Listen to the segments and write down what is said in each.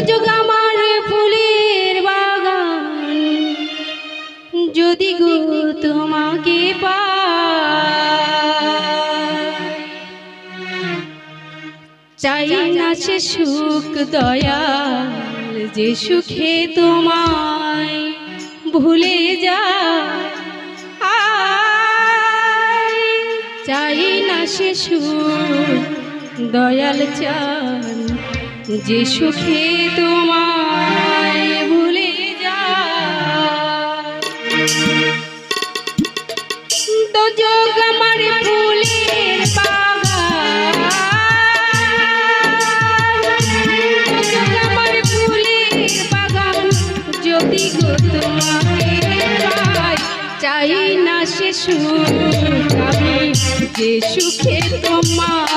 সুযোগ আমার ফুলের বাগান। যদি গো তোমাকে পা চাই না সে সুখ দয়া যে সুখে তোমায় ভুলে যা চাই না সে সুখ দয়াল চান যে সুখে তোমার ভুলে যা তো যোগ আমার ফুলের যদি গো চাই না সে সুখ সুখে তোমার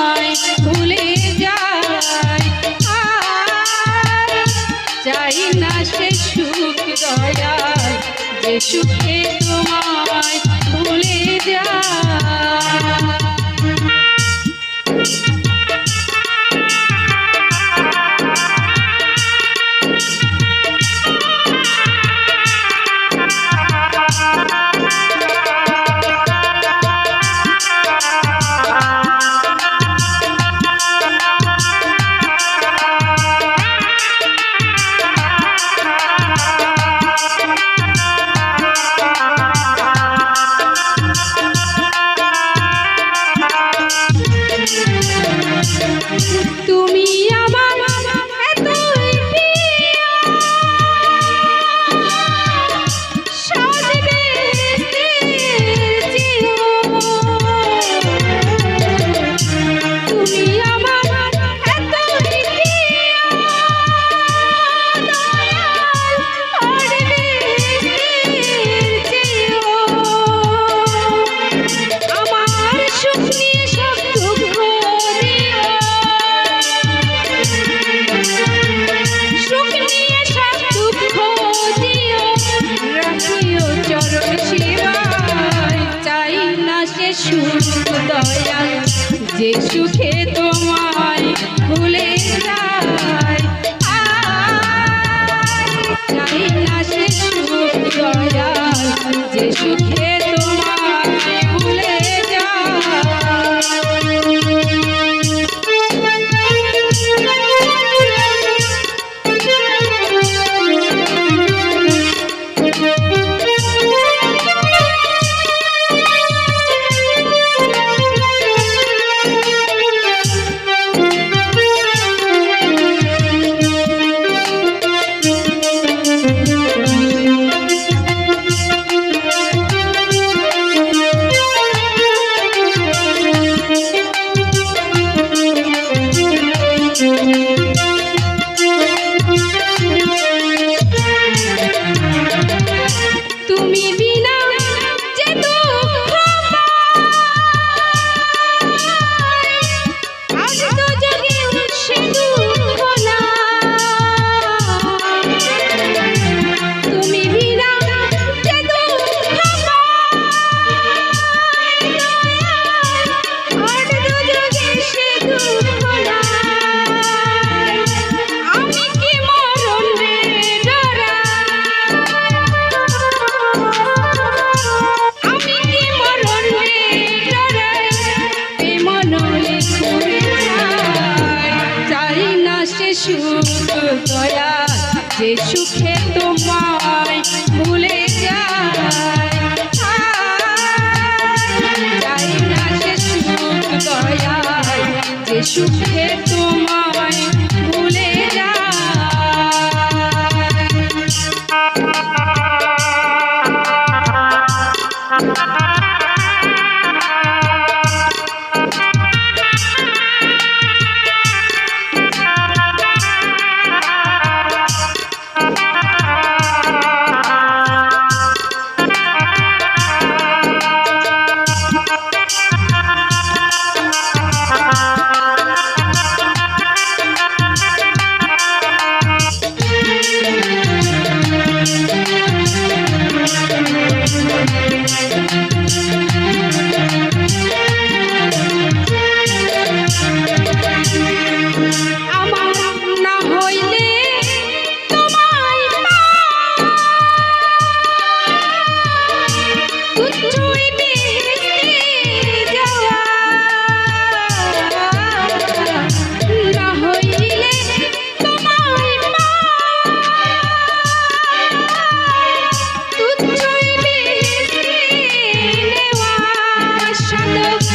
deixo entre uma Did you kiss?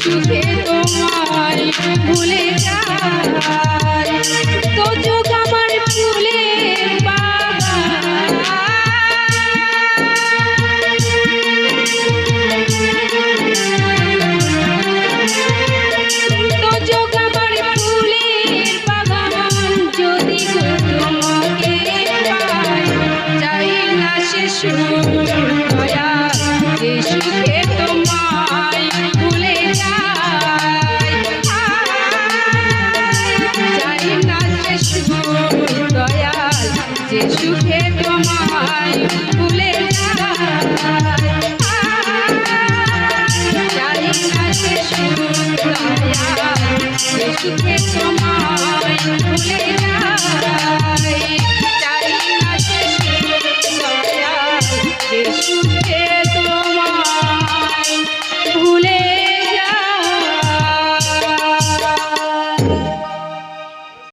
সুখে তোমায় ভুলে যায়। তো যুগ আমার ভুলে সুখ দয়া। যে সুখে তোমার তোমায় ভুলে যায়। সুখে